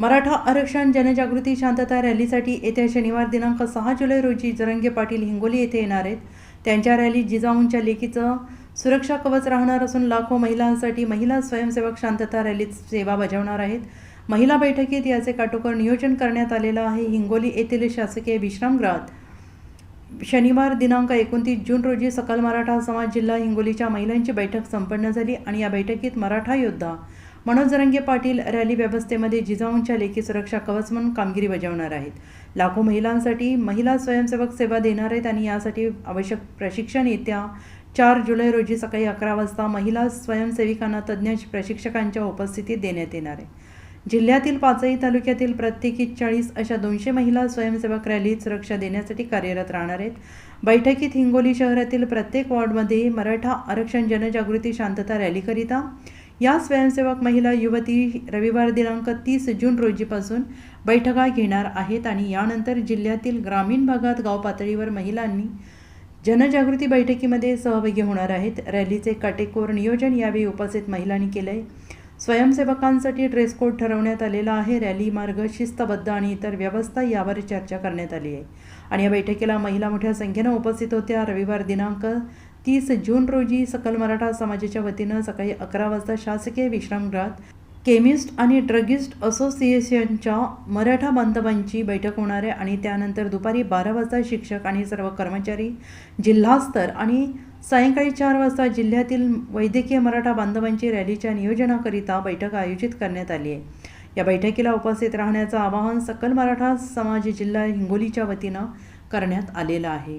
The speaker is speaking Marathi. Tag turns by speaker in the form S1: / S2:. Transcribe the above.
S1: मराठा आरक्षण जनजागृती शांतता रॅलीसाठी येत्या शनिवार दिनांक सहा जुलै रोजी जरंगे पाटील हिंगोली येथे येणार आहेत. त्यांच्या रॅलीत जिजाऊंच्या लेखीचं सुरक्षा कवच राहणार असून लाखो महिलांसाठी महिला स्वयंसेवक शांतता रॅलीत सेवा बजावणार आहेत. महिला बैठकीत याचे काटोकर नियोजन करण्यात आलेलं आहे. हिंगोली येथील शासकीय विश्रामगृहात शनिवार दिनांक एकोणतीस जून रोजी सकल मराठा समाज जिल्हा हिंगोलीच्या महिलांची बैठक संपन्न झाली आणि या बैठकीत मराठा योद्धा मनोज जरंगे पाटील रॅली व्यवस्थेमध्ये जिजाऊंच्या लेखी सुरक्षा कवच म्हणून कामगिरी बजावणार आहेत. लाखो महिलांसाठी महिला स्वयंसेवक सेवा देणार आहेत आणि यासाठी आवश्यक प्रशिक्षण येत्या चार जुलै रोजी सकाळी अकरा वाजता महिला स्वयंसेविकांना तज्ज्ञ प्रशिक्षकांच्या उपस्थितीत देण्यात येणार आहे. जिल्ह्यातील पाचही तालुक्यातील प्रत्येकी चाळीस अशा दोनशे महिला स्वयंसेवक रॅलीत सुरक्षा देण्यासाठी कार्यरत राहणार आहेत. बैठकीत हिंगोली शहरातील प्रत्येक वॉर्डमध्ये मराठा आरक्षण जनजागृती शांतता रॅलीकरिता या स्वयंसेवक महिला युवती रविवार दिनांक तीस जून रोजीपासून बैठका घेणार आहेत आणि यानंतर जिल्ह्यातील ग्रामीण भागात गाव पातळीवर महिलांनी जनजागृती बैठकीमध्ये सहभागी होणार आहेत. रॅलीचे काटेकोर नियोजन यावेळी उपस्थित महिलांनी केलं आहे स्वयंसेवकांसाठी ड्रेस कोड ठरवण्यात आलेला आहे. रॅली मार्ग शिस्तबद्ध आणि इतर व्यवस्था यावर चर्चा करण्यात आली आहे. आणि या बैठकीला महिला मोठ्या संख्येनं उपस्थित होत्या. रविवार दिनांक तीस जून रोजी सकल मराठा समाजाच्या वतीनं सकाळी अकरा वाजता शासकीय विश्रामगृहात केमिस्ट आणि ड्रगिस्ट असोसिएशनच्या मराठा बांधवांची बैठक होणार आहे आणि त्यानंतर दुपारी बारा वाजता शिक्षक आणि सर्व कर्मचारी जिल्हास्तर आणि सायंकाळी चार वाजता जिल्ह्यातील वैद्यकीय मराठा बांधवांची रॅलीच्या नियोजनाकरिता बैठक आयोजित करण्यात आली आहे. या बैठकीला उपस्थित राहण्याचं आवाहन सकल मराठा समाज जिल्हा हिंगोलीच्या वतीनं करण्यात आलेलं आहे.